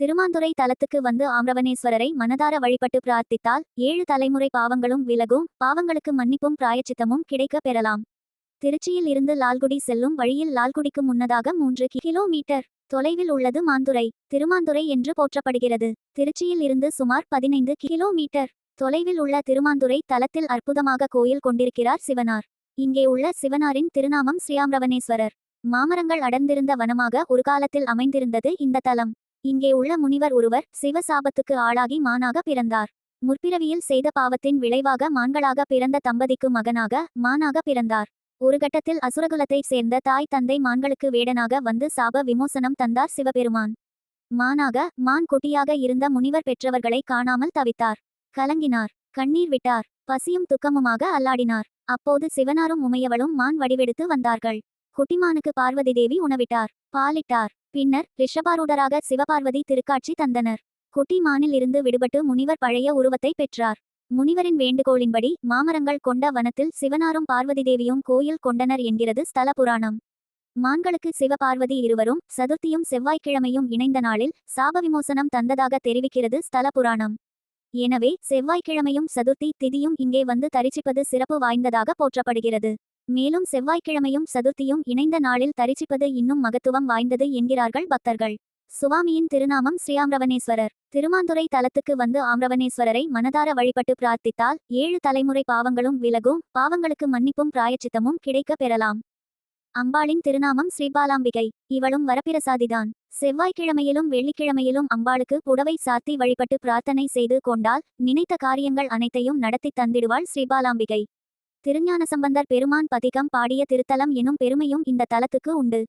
திருமாந்துறை தலத்துக்கு வந்து ஆம்ரவனேஸ்வரரை மனதார வழிபட்டு பிரார்த்தித்தால் ஏழு தலைமுறை பாவங்களும் விலகும் பாவங்களுக்கு மன்னிப்பும் பிராயச்சித்தமும் கிடைக்க பெறலாம். திருச்சியில் இருந்து லால்குடி செல்லும் வழியில் லால்குடிக்கு முன்னதாக மூன்று கிலோமீட்டர் தொலைவில் உள்ளது மாந்துரை திருமாந்துரை என்று போற்றப்படுகிறது. திருச்சியில் இருந்து சுமார் பதினைந்து கிலோமீட்டர் தொலைவில் உள்ள திருமாந்துரை தலத்தில் அற்புதமாக கோயில் கொண்டிருக்கிறார் சிவனார். இங்கே உள்ள சிவனாரின் திருநாமம் ஸ்ரீயாம்ரவனேஸ்வரர் மாமரங்கள் அடர்ந்திருந்த வனமாக ஒரு காலத்தில் அமைந்திருந்தது இந்த தலம். இங்கே உள்ள முனிவர் ஒருவர் சிவசாபத்துக்கு ஆளாகி மானாக பிறந்தார். முற்பிறவியில் செய்த பாவத்தின் விளைவாக மான்களாக பிறந்த தம்பதிக்கு மகனாக மானாக பிறந்தார். ஒரு கட்டத்தில் அசுரகுலத்தைச் சேர்ந்த தாய் தந்தை மான்களுக்கு வேடனாக வந்து சாப விமோசனம் தந்தார் சிவபெருமான். மானாக மான் குட்டியாக இருந்த முனிவர் பெற்றவர்களை காணாமல் தவித்தார். கலங்கினார். கண்ணீர் விட்டார். பசியும் துக்கமுமாக அல்லாடினார். அப்போது சிவனாரும் உமையவளும் மான் வடிவெடுத்து வந்தார்கள். குட்டிமானுக்கு பார்வதி தேவி உணவிட்டார். பாலிட்டார். பின்னர் ரிஷபாரூடராக சிவபார்வதி திருக்காட்சி தந்தனர். குட்டி மானில் இருந்து விடுபட்டு முனிவர் பழைய உருவத்தை பெற்றார். முனிவரின் வேண்டுகோளின்படி மாமரங்கள் கொண்ட வனத்தில் சிவனாரும் பார்வதி தேவியும் கோயில் கொண்டனர் என்கிறது ஸ்தல புராணம் மான்களுக்கு சிவபார்வதி இருவரும் சதுர்த்தியும் செவ்வாய்க்கிழமையும் இணைந்த நாளில் சாபவிமோசனம் தந்ததாக தெரிவிக்கிறது ஸ்தல புராணம் எனவே செவ்வாய்க்கிழமையும் சதுர்த்தி திதியும் இங்கே வந்து தரிசிப்பது சிறப்பு வாய்ந்ததாக போற்றப்படுகிறது. மேலும் செவ்வாய்க்கிழமையும் சதுர்த்தியும் இணைந்த நாளில் தரிசிப்பது இன்னும் மகத்துவம் வாய்ந்தது என்கிறார்கள் பக்தர்கள். சுவாமியின் திருநாமம் ஸ்ரீஆம்ரவனேஸ்வரர் திருமாந்துறை தலத்துக்கு வந்து ஆம்ரவனேஸ்வரரை மனதார வழிபட்டு பிரார்த்தித்தால் ஏழு தலைமுறை பாவங்களும் விலகும் பாவங்களுக்கு மன்னிப்பும் பிராயச்சித்தமும் கிடைக்க பெறலாம். அம்பாளின் திருநாமம் ஸ்ரீபாலாம்பிகை. இவளும் வரப்பிரசாதிதான். செவ்வாய்க்கிழமையிலும் வெள்ளிக்கிழமையிலும் அம்பாளுக்கு புடவை சாத்தி வழிபட்டு பிரார்த்தனை செய்து கொண்டால் நினைத்த காரியங்கள் அனைத்தையும் நடத்தித் தந்திடுவாள் ஸ்ரீபாலாம்பிகை. திருஞான சம்பந்தர் பெருமான் பதிகம் பாடிய திருத்தலம் எனும் பெருமையும் இந்த தலத்துக்கு உண்டு.